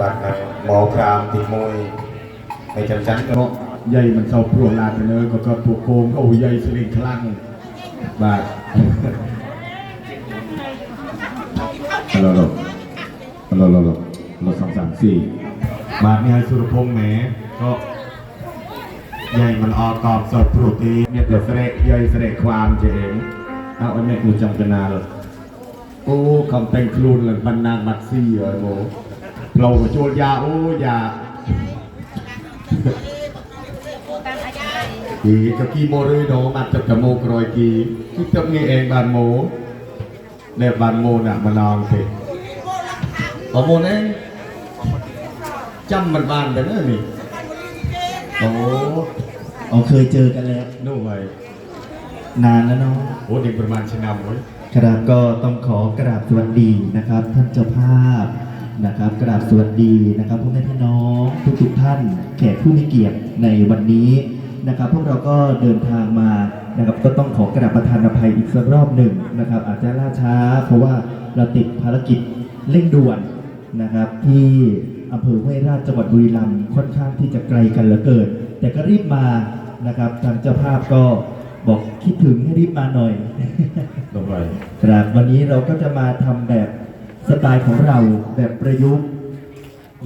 จันทร์บัดนั้นหมอพรามติมวยไม่แจ่มจันทร์ก็ใหญ่มันเข้าพรวลาดไปเลยก็ก็พวกโกงโอ้ใหญ่สลิงคลั่งบาดฮัลโหลฮัลโหลฮัลโหลฮัลโหลฮัลโหลสองสามสี่บาทนี่ให้สุรพงษ์แหมก็ใหญ่มันออกตอบสดโปรตีนเนี่ยเดี๋ยวเสด็จใหญ่เสด็จความจะเองเอาไอ้แม่หนูจำกันนาเลยโอ้คำแต่งครูนเลยบรรนางมัดซี่เหรอโม เราก็โจรยาโอ้ยากีกับกีโมเลยโนมัดจับกับโมกรอยกีคิดจับนี่เองบานโมเนี่ยบานโมน่ะมานองสิโอโมเองจำมันบานไปเนอะนี่โอ้อ๋อเคยเจอกันแล้วนู่นไงนานแล้วเนาะโอ้เด็กประมาณชะนำเว้ยครับก็ต้องขอกราบสวัสดีนะครับ ท่านเจ้าภาพ นะครับกราบสวัสดีนะครับพ่อแม่พี่น้องทุกทุกๆท่าน แขกผู้มีเกียรติในวันนี้นะครับ พวกเราก็เดินทางมานะครับก็ต้องขอกราบประทานอภัยอีกสักรอบหนึ่งนะครับ อาจจะล่าช้า เพราะว่าเราติดภารกิจเร่งด่วนนะครับ ที่อำเภอห้วยราชจังหวัดบุรีรัมย์ค่อนข้างที่จะไกลกันเหลือเกิน แต่ก็รีบมานะครับทางเจ้าภาพก็บอกคิดถึงให้รีบมาหน่อยตรงไหนครับวันนี้เราก็จะมาทำแบบ สไตล์ของเราแบบประยุกต์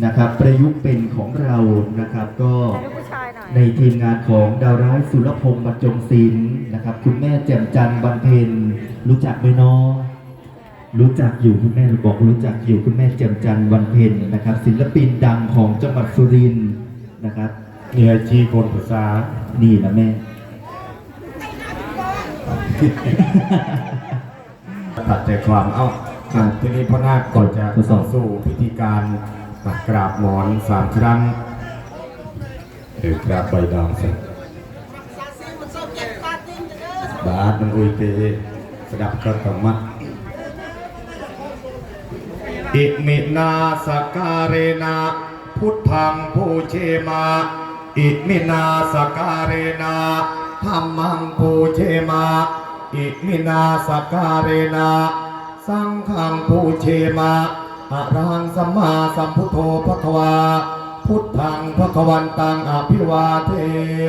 นะครับ ประยุกต์เป็นของเรานะครับก็ลูกผู้ชายหน่อยในทีมงานของดาวร้ายสุรพงศ์บรรจงศิลป์นะครับ คุณแม่แจ่มจันทร์บำเพ็ญรู้จักไหมน้องรู้จักอยู่คุณแม่บอกรู้จักอยู่คุณแม่แจ่มจันทร์วันเพ็ญนะครับ ศิลปินดังของจังหวัดสุรินทร์นะครับเนี่ยจีคนภาษานี่นะแม่ตัดใจความเอ้า ครับทีนี้พ่อนาคก่อนจะทดสอบ สู่พิธีการกราบหมอนสามครั้งเดี๋ยวกราบใบดองเสร็จบาทมันอุยเตสดับกระตมัดอิมินาสการเรนะพุทธังผู้เชมา อิมินาสการเรนะธรรมังผู้เชมา อิมินาสการเรนะ สังฆังผู้เชมาอะระหังสัมมาสัมพุทโธพระควา พุทธังพระควันตังอภิวาเท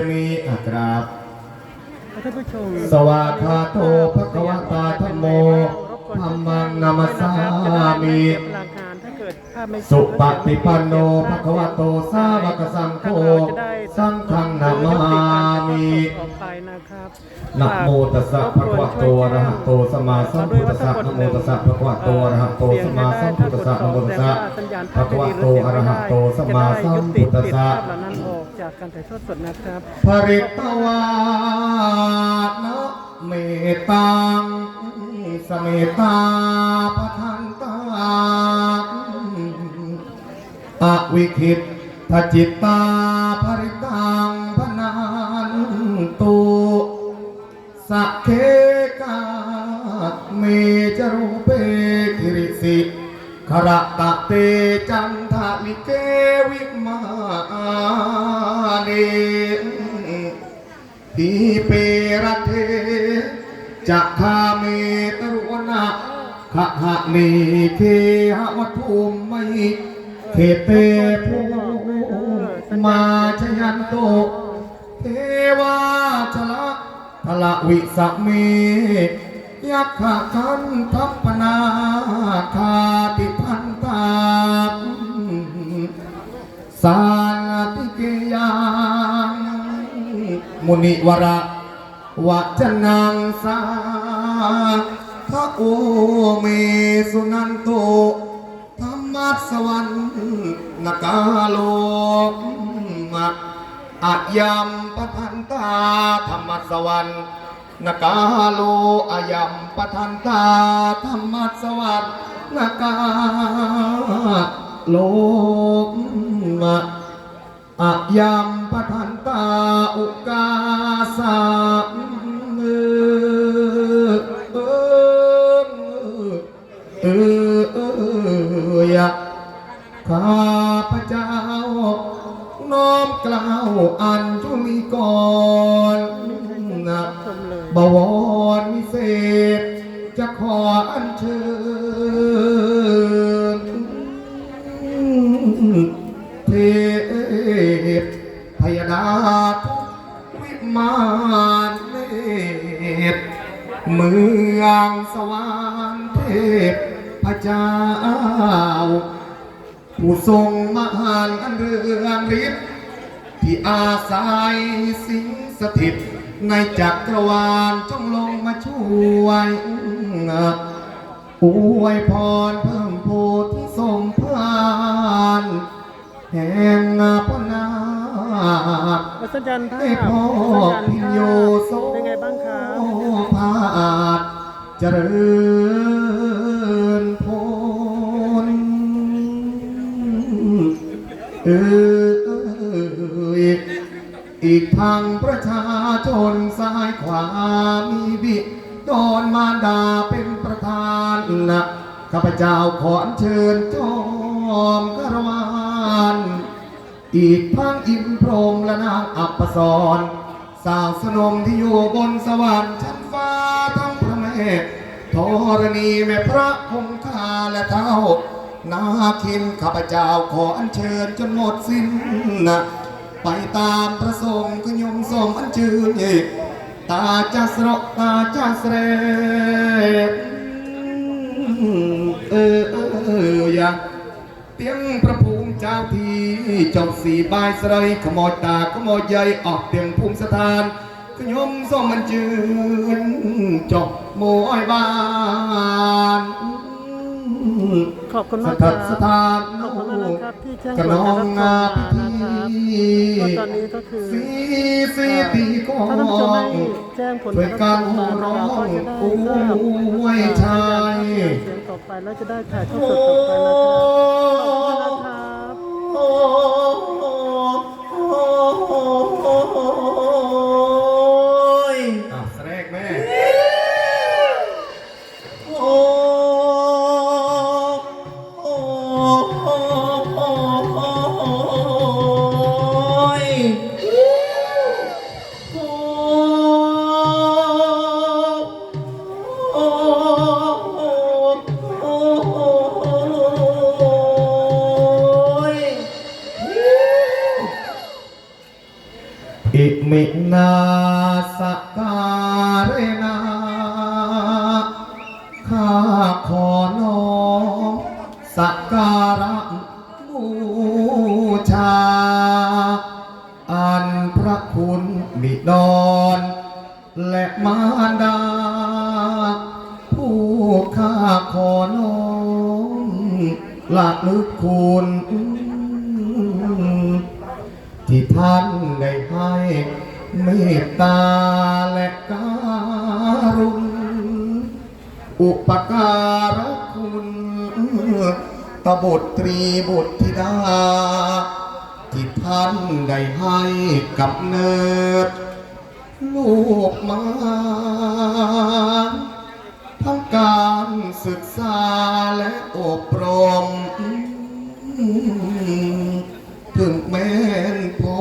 มิอักราบ สวากขาโตภควตาธรรมโมธรรมังนามัสสามิสุปฏิปันโนภควโตสาวกสังโฆ สังฆังนามา ออกไปนะครับนะโมตัสสะภะคะวะโตอะระหะโตสัมมาสัมพุทธัสสะนะโมตัสสะภะคะวะโตอะระหะโตสัมมาสัมพุทธัสสะนะโมตัสสะภะคะวะโตอะระหะโตสัมมาสัมพุทธัสสะภาพเหล่านั้นออกจากการถ่ายทอดสดนะครับภริตวานะเมตังสเมตาปะทันตังอวิคิตทจิตตาภริ สักเคกาเมจรูเปคิริสิขระตะเตจันทาลิเกวิมาเนทีเปรเทจะคาเมตรุนะขะหะนีเคหะวัตถุมไมเขเตภูมาชยันโตเทวา พละวิสะเมยักขะคันทัพนาคาติพันตาสาติเกยังมุนิวระวะจนังสาพระโอเมสุนันโตธรรมัสวรรค์นกาโลก อัจยมปทันตาธรรมสวรรค์นกาโลอายัมปทันตาธรรมสวรรค์นกาโลกอายัมปทันตาอุกาสาเออเออเออเออยะข้าพระเจ้า น้อมกล่าวอัญชุลีก่อนนะชมเลยบวรวิเศษ จะขออัญเชิญเทพพยดาทุกวิมานเนตรเมืองสวรรค์เทพพระเจ้าผู้ทรงมหันต์อันเรืองฤทธิ์ ที่อาศัยสิงสถิต ในจักรวาลจงลงมาช่วยอวยพรเพิ่มโพธิสมพานแห่งพระนาวัสัญญาณภาพให้พ่อวัสัญพิญาณญโยภาพโสเป็นไงบ้างครับภาคเจริญพลเออ อีกทางประชาชนซ้ายขวามีบิดอนมารดาเป็นประธานนะข้าพเจ้าขออัญเชิญจอมคารวานอีกทั้งอินพรมและนางอัปปสรสาวสนมที่อยู่บนสวรรค์ชั้นฟ้าทั้งพระแม่ธรณีแม่พระคงคาและเท้านาคินข้าพเจ้าขออัญเชิญจนหมดสิ้นนะ ไปตามพระสงฆ์ขยมส่งอัญเชิญอีกตาจะสระตาจะเสรเออเออเอออย่าเตียงพระภูมิเจ้าที่เจ้าสีบายสไรขโมยตาขโมยใหญ่ออกเตียงภูมิสถานขยมส้มมันจืนจบโมยบานขอบคุณสมากคถัรัดบสถานขอบคุณมากนะครับที่แจ้งกระผลนอการงรับชงามมาพิ นะครับก็ธีตอนนี้ก็คือสีสีตีกองถ้าท่านผู้ชมได้แจ้งผลช่วยกันชมร้องก็จะได้โอ้ทราบยชายเสียงต่อไปแล้วจะได้ถ่ายทอดสดต่อไปนะครับขอบคุณนะครับ สักการะบูชา อันพระคุณบิดรและมารดา ผู้ข้าขอน้อมหลักลึกคุณที่ท่านได้ให้เมตตาและการุณอุปการะ ตบุตรีบุตรธิดา ที่ท่านได้ให้กับเนิด ลูกมาทั้งการศึกษาและอบรม ถึงแม้นพ่อ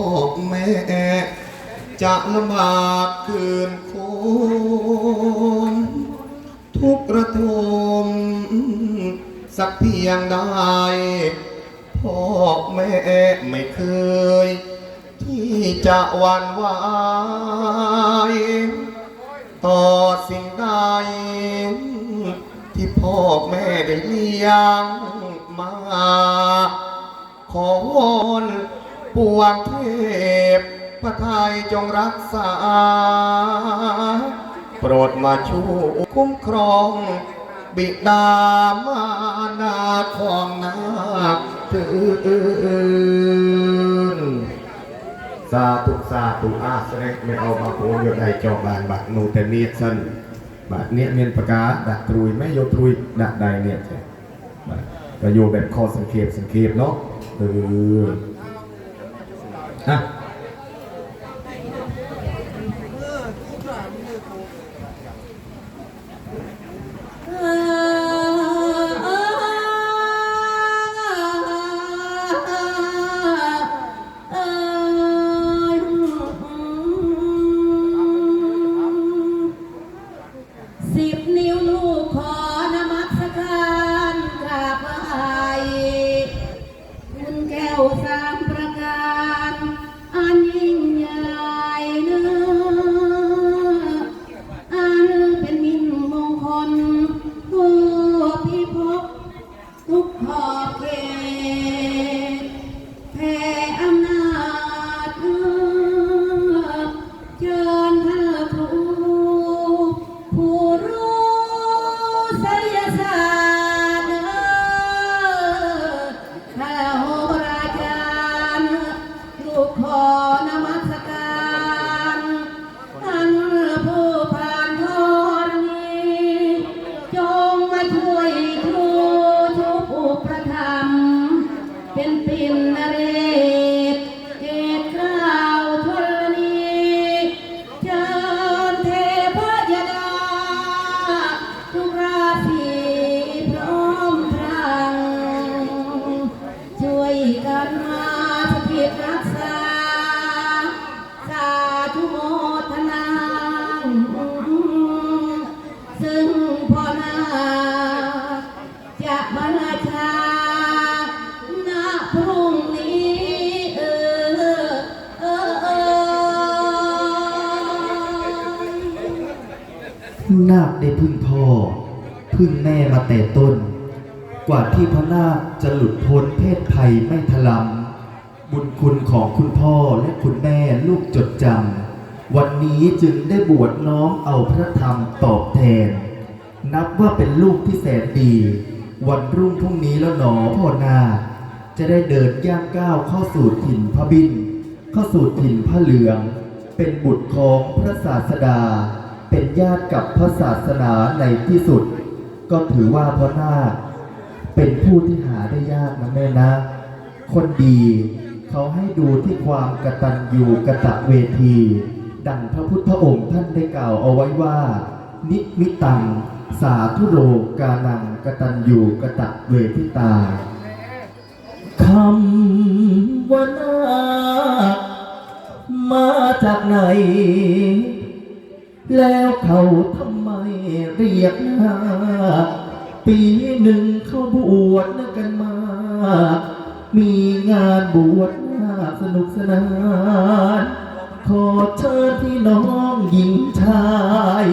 แม่ จะลำบากเกินคงทุกระทม สักเพียงใดพ่อแม่ไม่เคย ที่จะหวันไหวต่อสิ่งใด ที่พ่อแม่ได้เลี้ยงมา ขอวอนปวงเทพพระไทยจงรักษา โปรดมาช่วยคุ้มครอง บิดามารดาของนาคถืนสาธุสาธุอาสเรกไม่เอามาโผล่ยดไอจอบานบัดนูแต่เนียสันบัดเนียเมียนประกาศดักตรุยไม่โยตรุยดักใดเนี่ยใช่บัดก็โยแบบคอสังเกตสังเกตเนาะเอออะ พึ่งแม่มาแต่ต้น กว่าที่พระนาคจะหลุดพ้นเพศภัยไม่ทลำบุญคุณของคุณพ่อและคุณแม่ลูกจดจำวันนี้จึงได้บวชน้อมเอาพระธรรมตอบแทน นับว่าเป็นลูกที่แสนดี วันรุ่งพรุ่งนี้แล้วหนอพ่อนาจะได้เดินย่างก้าวเข้าสู่ถิ่นพระบิน เข้าสู่ถิ่นพระเหลือง เป็นบุตรของพระศาสดา เป็นญาติกับพระศาสนาในที่สุด ก็ถือว่าพ่อนาคเป็นผู้ที่หาได้ยากนะแม่นะ คนดีเขาให้ดูที่ความกตัญญูกะตะเวที ดังพระพุทธองค์ท่านได้กล่าวเอาไว้ว่า นิมิตัง สาธุโรกานังกตัญญูกะตะเวทิตาคำว่านาคมาจากไหน แล้วเขาทำ เรียกนาปีหนึ่งเขาบวชกันมา มีงานบวชนาสนุกสนาน ขอเชิญพี่น้องหญิงชาย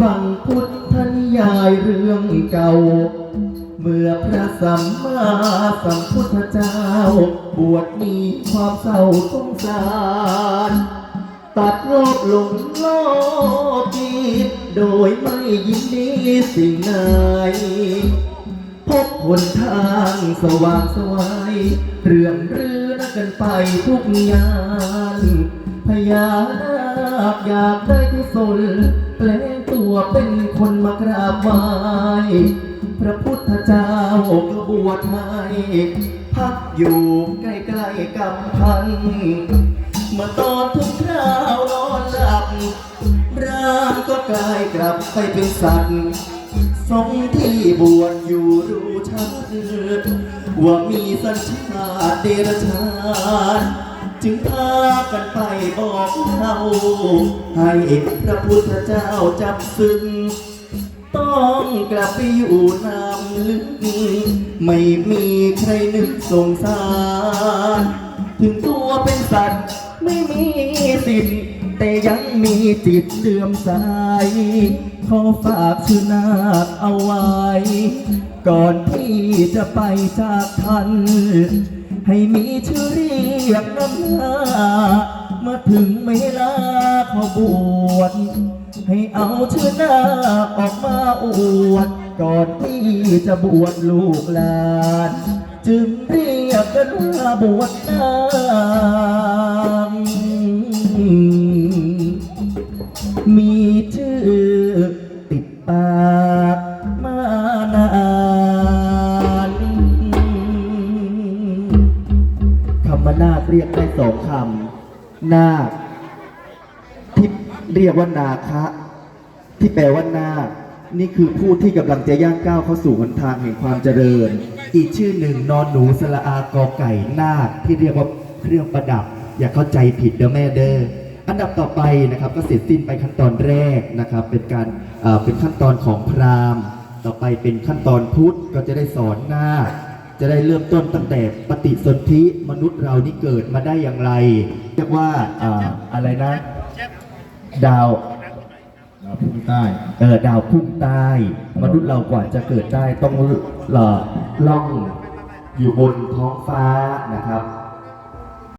ฟังพุทธนิยายเรื่องเก่า เมื่อพระสัมมาสัมพุทธเจ้า บวชมีความเศร้าสงสาร ตัดโลกหลงโลกีโดยไม่ยินดีสิ่งไหนพบหนทางสว่างสวายเรื่องเรือกันไปทุกงานพญานาคอยากได้กุศลแปลงตัวเป็นคนมากราบไหว้พระพุทธเจ้าก็บวชให้พักอยู่ใกล้ๆกำพัน เมื่อตอนทุกคราวนอนหลับร่างก็กลายกลับไปเป็นสัตว์สงที่บวชอยู่รู้ชัดว่ามีสัญชาติเดรัจฉานจึงพากันไปบอกเราให้พระพุทธเจ้าจำซึ้งต้องกลับไปอยู่น้ำลึก ไม่มีใครนึกสงสาร ถึงตัวเป็นสัตว์ ไม่มีสิทธิ์แต่ยังมีจิตเลื่อมใสขอฝากชื่อนาคเอาไว้ ก่อนที่จะไปจากท่านให้มีชื่อเรียกน้ำหน้าเมื่อถึงเวลาเขาบวชให้เอาชื่อหน้าออกมาอวด ก่อนที่จะบวชลูกหลาน จึงเรียกกันว่าบวชนางมีชื่อติดปากมานานคำว่านาคเรียกได้สองคำนาคที่เรียกว่านาคะ ที่แปลว่านาค นี่คือผู้ที่กำลังจะย่างก้าวเข้าสู่หนทางแห่งความเจริญ อีกชื่อหนึ่งนอนหนูสละอากอไก่นาคที่เรียกว่าเครื่องประดับ อย่าเข้าใจผิดเด้อแม่เด้ออันดับต่อไปนะครับก็เสร็จสิ้นไปขั้นตอนแรกนะครับ เป็นการเป็นขั้นตอนของพราหมณ์ ต่อไปเป็นขั้นตอนพุทธก็จะได้สอนนาคจะได้เริ่มต้นตั้งแต่ปฏิสนธิมนุษย์เรานี่เกิดมาได้อย่างไรเรียกว่าอ่าอะไรนะ ดาว เราพุ่งใต้เออดาวพุ่งใต้มนุษย์เรากว่าจะเกิดได้ต้องหล่อล่องอยู่บนท้องฟ้านะครับ